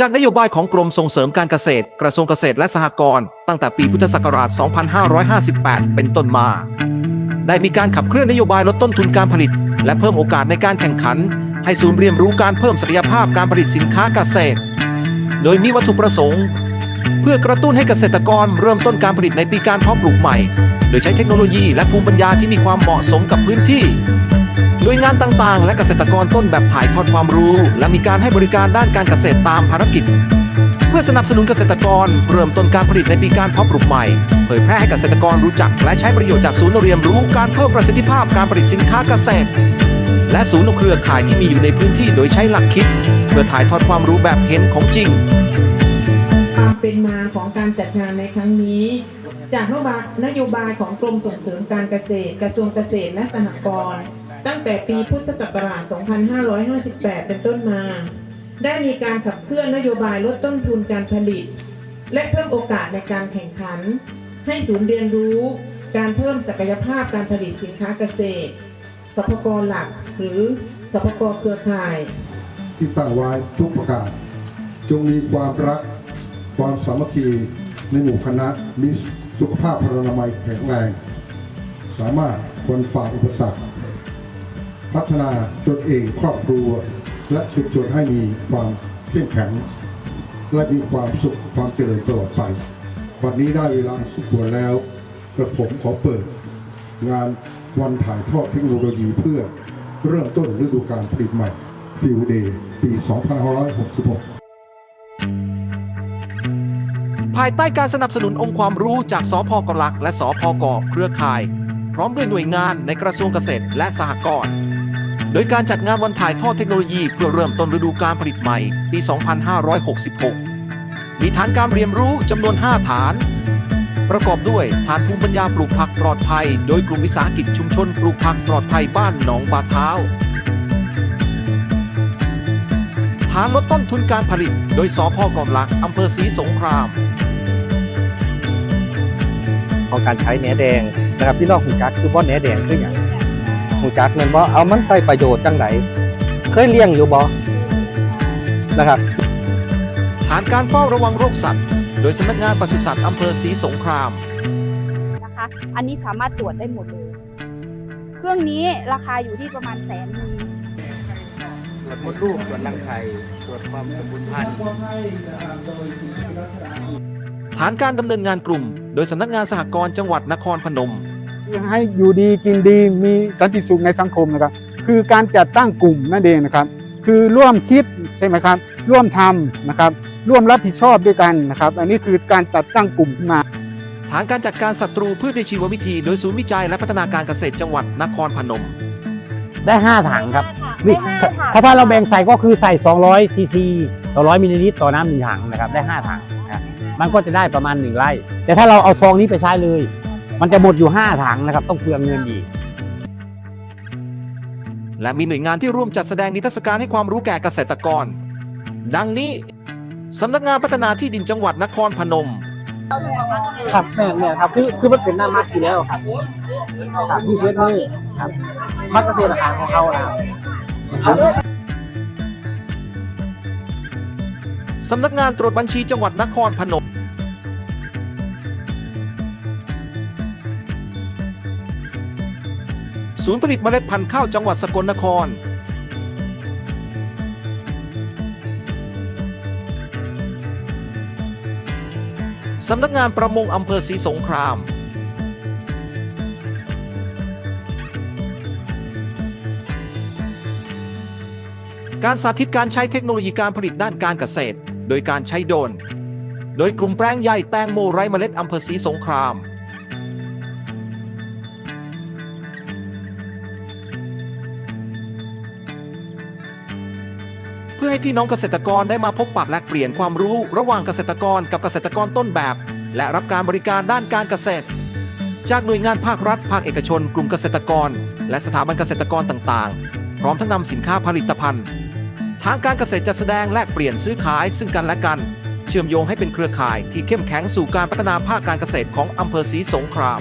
จากนโยบายของกรมส่งเสริมการเกษตร กระทรวงเกษตรและสหกรณ์ตั้งแต่ปีพุทธศักราช 2558 เป็นต้นมา ได้มีการขับเคลื่อนนโยบายลดต้นทุนการผลิต และเพิ่มโอกาสในการแข่งขัน ให้ศูนย์เรียนรู้การเพิ่มศักยภาพการผลิตสินค้าเกษตร โดยมีวัตถุประสงค์ เพื่อกระตุ้นให้เกษตรกรเริ่มต้นการผลิตในปีการเพาะปลูกใหม่ โดยใช้เทคโนโลยีและภูมิปัญญาที่มีความเหมาะสมกับพื้นที่ หน่วยงานต่างๆ และเกษตรกรต้นแบบถ่ายทอดความรู้ และมีการให้บริการด้านการเกษตรตามภารกิจ เพื่อสนับสนุนเกษตรกร เริ่มต้นการผลิตในปีการเพาะปลูกใหม่ เผยแพร่ให้เกษตรกรรู้จัก และใช้ประโยชน์จากศูนย์เรียนรู้การเพิ่มประสิทธิภาพการผลิตสินค้าเกษตร และศูนย์เครือข่ายที่มีอยู่ในพื้นที่โดยใช้หลักคิด เพื่อถ่ายทอดความรู้แบบเห็นของจริงความเป็นมาของการจัดงานในครั้งนี้จากนโยบายนโยบายของกรมส่งเสริมการเกษตร กระทรวงเกษตรและสหกรณ์ ตั้งแต่ปีพุทธศักราช 2558 เป็นต้นมา ได้มีการขับเคลื่อนนโยบายลดต้นทุนการผลิต และเพิ่มโอกาสในการแข่งขัน ให้ศูนย์เรียนรู้ การเพิ่มศักยภาพการผลิตสินค้าเกษตรสพกหลักหรือสพกเครือข่าย ที่ตั้งไว้ทุกประการ จงมีความรัก ความสามัคคีในหมู่คณะมีสุขภาพพรรณนามัยแข็งแรง สามารถคนฝ่าอุปสรรค พัฒนาตนเองครอบครัว และชุมชนให้มีความเข้มแข็ง และมีความสุขความเจริญตลอดไป วันนี้ได้เวลาสมควรแล้วกระผมขอเปิด งานวันถ่ายทอดเทคโนโลยีเพื่อเริ่มต้นฤดูการผลิตใหม่ฟิวเดย์ปี 2566ภายใต้การสนับสนุนองค์ความรู้จากสพกลัก และสพกเครือข่าย ร้อมด้วยหน่วยงานในกระทรวงเกษตรและสหกรณ์โดยการจัดงานวันถ่ายทอดเทคโนโลยีเพื่อเริ่มต้นฤดูการผลิตใหม่ ปี 2566 มีฐานการเรียนรู้จำนวน 5 ฐาน ประกอบด้วยฐานภูมิปัญญาปลูกผักปลอดภัย โดยกลุ่มวิสาหกิจชุมชนปลูกผักปลอดภัยบ้านหนองบาเท้าฐานลดต้นทุนการผลิต โดยสพกอมหลักอำเภอศรีสงคราม ของการใช้แหนแดงนะครับพี่น้องหูจักคือบ่อแหนแดงคืออย่างหูจักแมันบ่เอามันใส่ประโยชน์จังไดเคยเลี้ยงอยู่บ่นะครับฐานการเฝ้าระวังโรคสัตว์ โดยสำนักงานปศุสัตว์อำเภอศรีสงครามนะคะอันนี้สามารถตรวจได้หมดเลย เครื่องนี้ราคาอยู่ที่ประมาณแสนหนึงตรวจมดลูกตรวจรังไข่ตรวจความสมบูรณ์พันธุ์ ฐานการดำเนินงานกลุ่ม โดยสำนักงานสหกรณ์จังหวัดนครพนม ให้อยู่ดีกินดีมีสันติสุขในสังคมนะครับ คือการจัดตั้งกลุ่มนั่นเองนะครับ คือร่วมคิดใช่ไหมครับ ร่วมทำนะครับ ร่วมรับผิดชอบด้วยกันนะครับ อันนี้คือการจัดตั้งกลุ่มขึ้นมา ฐานการจัดการศัตรูพืชในชีววิธี โดยศูนย์วิจัยและพัฒนาการเกษตรจังหวัดนครพนม ได้ 5 ถังครับได้นี่ห้าถ้าถัง ถ้าถ้าเราแบ่งใส่ก็คือใส่ 200ซีซี200มิลลิลิตรต่อน้ำหนึ่งถังนะครับ ได้ 5 ถังนะ มันก็จะได้ประมาณ1ไร่ แต่ถ้าเราเอาซองนี้ไปใช้เลย มันจะหมดอยู่ 5 ถังนะครับ ต้องเปลืองเงินอีก และมีหน่วยงานที่ร่วมจัดแสดงนิทรรศการให้ความรู้แก่เกษตรกร ดังนี้สำนักงานพัฒนาที่ดินจังหวัดนครพนม ครับแม่แม่ครับคือคือมันเป็นหน้ามักอยู่แล้วครับครับที่เช็ดมือครับมักเกษตรอาหารของเขานะครับ สำนักงานตรวจบัญชีจังหวัดนครพนมศูนย์ผลิตเมล็ดพันธุ์ข้าวจังหวัดสกลนคร สำนักงานประมงอำเภอศรีสงคราม การสาธิตการใช้เทคโนโลยีการผลิตด้านการเกษตร โดยการใช้โดน โดยกลุ่มแปลงใหญ่แตงโมไร้เมล็ดอำเภอศรีสงคราม เพื่อให้พี่น้องเกษตรกรได้มาพบปะแลกเปลี่ยนความรู้ระหว่างเกษตรกรกับเกษตรกรต้นแบบ และรับการบริการด้านการเกษตร จากหน่วยงานภาครัฐ ภาคเอกชน กลุ่มเกษตรกร และสถาบันเกษตรกรต่างๆ พร้อมทั้งนำสินค้าผลิตภัณฑ์ ทางการเกษตรจะแสดงแลกเปลี่ยนซื้อขายซึ่งกันและกัน เชื่อมโยงให้เป็นเครือข่ายที่เข้มแข็งสู่การพัฒนาภาคการเกษตรของอำเภอศรีสงคราม